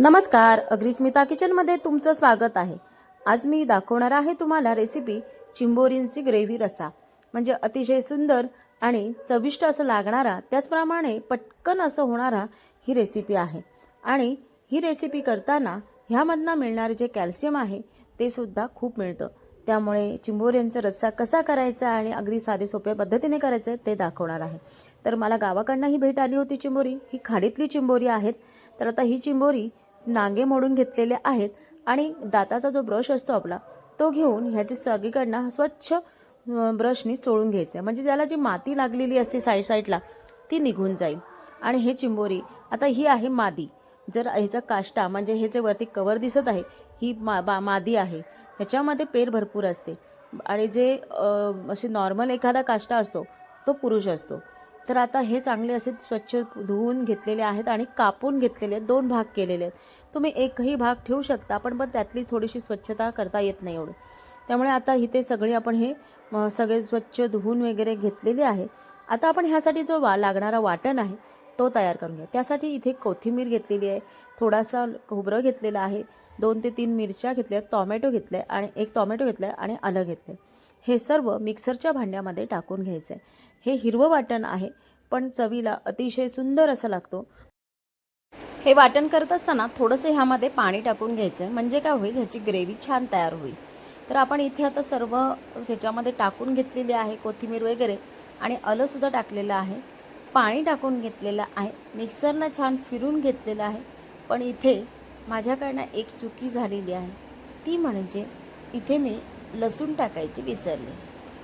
नमस्कार अग्रिस्मिता किचनमध्ये तुमचं स्वागत आहे. आज मी दाखवणार आहे तुम्हाला रेसिपी चिंबोरींची ग्रेव्ही रसा. म्हणजे अतिशय सुंदर आणि चविष्ट असं लागणारा त्याचप्रमाणे पटकन असं होणारा ही रेसिपी आहे. आणि ही रेसिपी करताना ह्यामधनं मिळणारे जे कॅल्शियम आहे ते सुद्धा खूप मिळतं. त्यामुळे चिंबोऱ्यांचा रस्सा कसा करायचा आणि अगदी साधे सोप्या पद्धतीने करायचं ते दाखवणार आहे. तर मला गावाकडनं ही भेट आली होती चिंबोरी. ही खाडीतली चिंबोरी आहेत. तर आता ही चिंबोरी नांगे मोडून घेतलेले आहेत आणि दाताचा जो ब्रश असतो आपला तो घेऊन ह्याचे सगळीकडनं स्वच्छ ब्रशनी चोळून घ्यायचं. म्हणजे त्याला जी माती लागलेली असते साईड साईडला ती निघून जाईल. आणि हे चिंबोरी आता ही आहे मादी. जर ह्याचा काष्टा म्हणजे हे जे वरती कवर दिसत आहे ही मा बा मादी आहे. ह्याच्यामध्ये पेर भरपूर असते. आणि जे असे नॉर्मल एखादा काष्टा असतो तो पुरुष असतो. तर आता हे चांगले असे स्वच्छ धुवून घेतलेले आहेत आणि कापून घेतलेले आहेत दोन भाग केलेले आहेत. तुम्ही एकही भाग ठेवू शकता पण पण त्यातली थोडीशी स्वच्छता करता येत नाही एवढी. त्यामुळे आता इथे सगळी आपण हे सगळे स्वच्छ धुवून वगैरे घेतलेले आहे. आता आपण ह्यासाठी जो वा लागणारा वाटण आहे तो तयार करून घ्या. त्यासाठी इथे कोथिंबीर घेतलेली आहे थोडासा खोबरं घेतलेलं आहे दोन ते तीन मिरच्या घेतल्या टॉमॅटो घेतले आणि एक टॉमॅटो घेतलं आहे आणि आलं घेतलं हे सर्व मिक्सरच्या भांड्यामध्ये टाकून घ्यायचं आहे हे हिरवं वाटण आहे पण चवीला अतिशय सुंदर असं लागतो. हे वाटण करत असताना थोडंसं ह्यामध्ये पाणी टाकून घ्यायचं. आहे म्हणजे काय होईल? ह्याची ग्रेव्ही छान तयार होईल. तर आपण इथे आता सर्व ह्याच्यामध्ये टाकून घेतलेले आहे कोथिंबीर वगैरे आणि आलंसुद्धा टाकलेलं आहे. पाणी टाकून घेतलेलं आहे. मिक्सरनं छान फिरून घेतलेलं आहे. पण इथे माझ्याकडनं एक चुकी झालेली आहे. ती म्हणजे इथे मी लसूण टाकायची विसरले.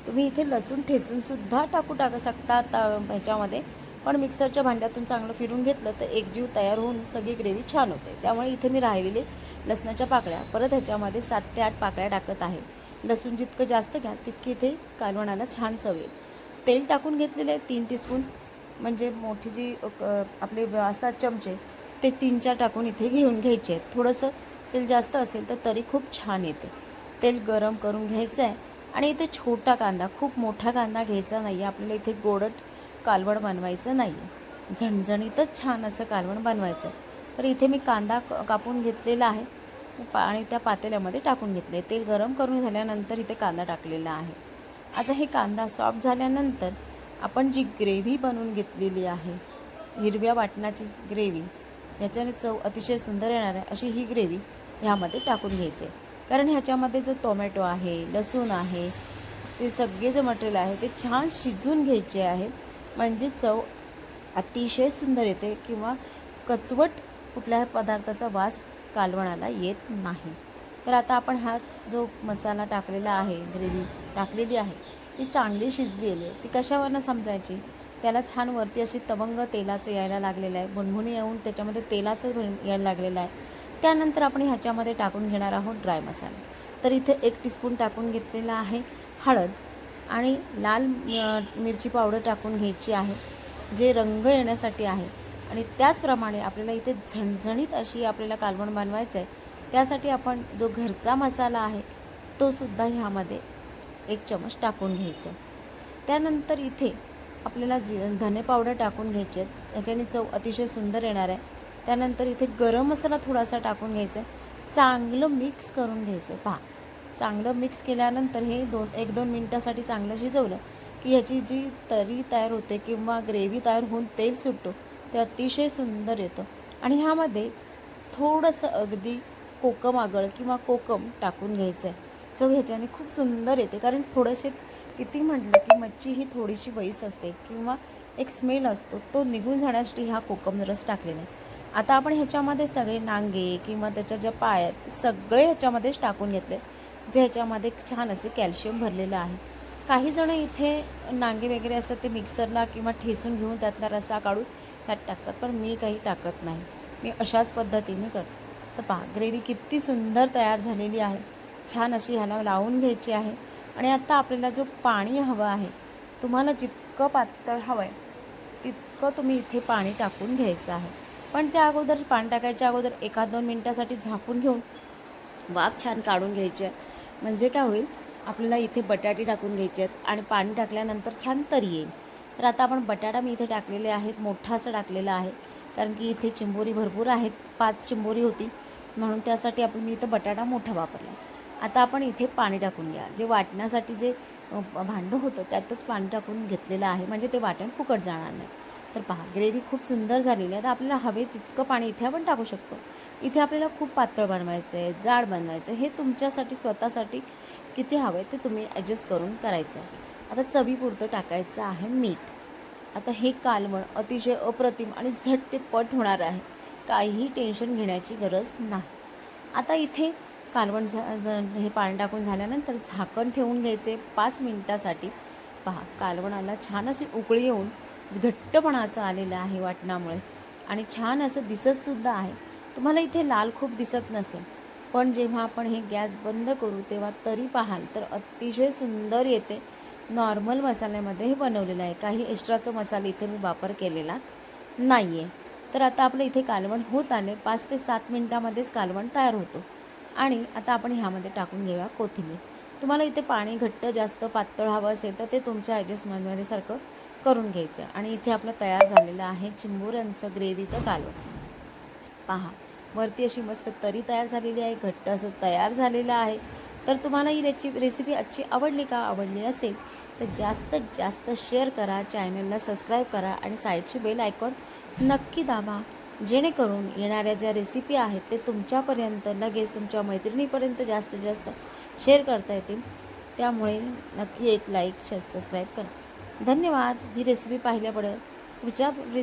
तुम्ही इथे लसूण ठेचूनसुद्धा टाकू टाकू शकता ता- ह्याच्यामध्ये. पण मिक्सरच्या भांड्यातून चांगलं फिरून घेतलं तर एकजीव तयार होऊन सगळी ग्रेव्ही छान होते. त्यामुळे इथे मी राहिलेले लसणाच्या पाकळ्या. परत ह्याच्यामध्ये सात ते आठ पाकळ्या टाकत आहे. लसूण जितकं जास्त घ्या तितकी इथे कालवणाला छान चव येईल. तेल टाकून घेतलेले आहे तीन टीस्पून. म्हणजे मोठी जी आपले असतात चमचे ते तीन चार टाकून इथे घेऊन घ्यायचे आहेत. थोडंसं तेल जास्त असेल तर तरी खूप छान येते. तेल गरम करून घ्यायचं आहे. आणि इथे छोटा कांदा खूप मोठा कांदा घ्यायचा नाही आहे आपल्याला इथे गोडट कालवण बनवायचं नाही आहे झणझणीतच छान असं कालवण बनवायचं आहे तर इथे मी कांदा कापून घेतलेला आहे. आणि त्या पातेल्यामध्ये टाकून घेतले तेल गरम करून झाल्यानंतर इथे कांदा टाकलेला आहे. आता हे कांदा सॉफ्ट झाल्यानंतर आपण जी ग्रेव्ही बनवून घेतलेली आहे हिरव्या वाटणाची ग्रेव्ही ह्याच्याने चव अतिशय सुंदर येणार आहे अशी ही ग्रेव्ही ह्यामध्ये टाकून घ्यायचे कारण ह्याच्यामध्ये जो टोमॅटो आहे लसूण आहे ते सगळे जे मटेरियल आहे ते छान शिजवून घ्यायचे आहे म्हणजे चव अतिशय सुंदर येते किंवा कचवट कुठल्याही पदार्थाचा वास कालवणाला येत नाही. तर आता आपण हा जो मसाला टाकलेला आहे ग्रेव्ही टाकलेली आहे ती चांगली शिजलेली आहे. ती कशावरनं समजायची? त्याला छान वरती अशी तवंग तेलाचं यायला लागलेलं आहे. भुणभुणी येऊन त्याच्यामध्ये तेलाचं यायला लागलेलं आहे. त्यानंतर आपण ह्याच्यामध्ये टाकून घेणार आहोत ड्राय मसाला. तर इथे एक टीस्पून टाकून घेतलेला आहे हळद. आणि लाल मिरची पावडर टाकून घ्यायची आहे जे रंग येण्यासाठी आहे. आणि त्याचप्रमाणे आपल्याला इथे झणझणीत अशी आपल्याला कालवण बनवायचं आहे. त्यासाठी आपण जो घरचा मसाला आहे तो सुद्धा ह्यामध्ये एक चमच टाकून घ्यायचा आहे. त्यानंतर इथे आपल्याला जी धने पावडर टाकून घ्यायची आहे. ह्याच्याने चव अतिशय सुंदर येणार आहे. त्यानंतर इथे गरम मसाला थोडासा टाकून घ्यायचा आहे. चांगलं मिक्स करून घ्यायचं आहे. पहा चांगलं मिक्स केल्यानंतर हे दोन एक दोन मिनटासाठी चांगलं शिजवलं की ह्याची जी तरी तयार होते किंवा ग्रेव्ही तयार होऊन तेल सुटतो ते अतिशय सुंदर येतं. आणि ह्यामध्ये थोडंसं अगदी कोकम आगळ किंवा कोकम टाकून घ्यायचं आहे चव ह्याच्याने खूप सुंदर येते. कारण थोडेसे किती म्हटलं की मच्छी ही थोडीशी वैस असते किंवा एक स्मेल असतो तो निघून जाण्यासाठी हा कोकम रस टाकलेला आहे आता आपण ह्याच्यामध्ये सगळे नांगे किंवा त्याच्या ज्या पाय आहेत सगळे ह्याच्यामध्येच टाकून घेतले. जे ह्याच्यामध्ये छान असे कॅल्शियम भरलेलं आहे. काही जण इथे नांगे वगैरे असतात ते मिक्सरला किंवा ठेसून घेऊन त्यातला रसा काढून त्यात टाकतात. पण मी काही टाकत नाही. मी अशाच पद्धतीने करते. तर पहा ग्रेव्ही किती सुंदर तयार झालेली आहे. छान अशी ह्याला लावून घ्यायची आहे. आणि आत्ता आपल्याला जो पाणी हवं आहे तुम्हाला जितकं पातळ हवं आहे तितकं तुम्ही इथे पाणी टाकून घ्यायचं आहे. पण त्या अगोदर पाणी टाकायच्या अगोदर एका दोन मिनटासाठी झाकून घेऊन वाफ छान काढून घ्यायची आहे. म्हणजे काय होईल? आपल्याला इथे बटाटे टाकून घ्यायचे आहेत आणि पाणी टाकल्यानंतर छान तरी येईल. तर आता आपण बटाटा मी इथे टाकलेले आहेत मोठा असं टाकलेला आहे. कारण की इथे चिंबोरी भरपूर आहेत पाच चिंबोरी होती. म्हणून त्यासाठी आपण मी इथं बटाटा मोठा वापरला. आता आपण इथे पाणी टाकून घ्या. जे वाटण्यासाठी जे भांडं होतं त्यातच पाणी टाकून घेतलेलं आहे. म्हणजे ते वाटण फुकट जाणार नाही. तर पहा ग्रेव्ही खूप सुंदर झालेली आहे. तर आपल्याला हवे तितकं पाणी इथे आपण टाकू शकतो. इथे आपल्याला खूप पातळ बनवायचं आहे जाड बनवायचं आहे हे तुमच्यासाठी स्वतःसाठी किती हवं आहे ते तुम्ही ॲडजस्ट करून करायचं आहे आता चवीपुरतं टाकायचं आहे मीठ. आता हे कालवण अतिशय अप्रतिम आणि झट ते पट होणार आहे. काहीही टेन्शन घेण्याची गरज नाही. आता इथे कालवण झा हे पाणी टाकून झाल्यानंतर झाकण ठेवून घ्यायचे पाच मिनटासाठी. पहा कालवणाला छान अशी उकळी येऊन घट्टपणा असं आलेलं आहे वाटणामुळे. आणि छान असं दिसतसुद्धा आहे. तुम्हाला इथे लाल खूप दिसत नसेल. पण जेव्हा आपण हे गॅस बंद करू तेव्हा तरी पाहाल तर अतिशय सुंदर येते. नॉर्मल मसाल्यामध्ये हे बनवलेलं आहे. काही एक्स्ट्राचं मसाले इथे मी वापर केलेला नाही आहे तर आता आपलं इथे कालवण होत आले. पाच ते सात मिनटामध्येच कालवण तयार होतो. आणि आता आपण ह्यामध्ये टाकून घेऊया कोथिंबीर. तुम्हाला इथे पाणी घट्ट जास्त पातळ हवं असेल तर ते तुमच्या ॲडजस्टमेंटमध्ये सारखं करून घ्यायचं. आणि इथे आपलं तयार झालेलं आहे चिंबोऱ्यांचं ग्रेव्हीचं कालवण. पहा वरती अशी मस्त तरी तयार झालेली आहे घट्ट असं तयार झालेलं आहे. तर तुम्हाला ही रेची रेसिपी आजची आवडली का? आवडली असेल तर जास्तीत जास्त शेअर करा चॅनलला सबस्क्राईब करा आणि साईडची बेल आयकॉन नक्की दाबा. जेणेकरून येणाऱ्या ज्या रेसिपी आहेत ते तुमच्यापर्यंत लगेच तुमच्या मैत्रिणीपर्यंत जास्तीत जास्त शेअर करता येतील. त्यामुळे नक्की एक लाईक सबस्क्राईब करा. धन्यवाद. ही रेसिपी पाहिल्याबद्दल. पुढच्या रेसिपी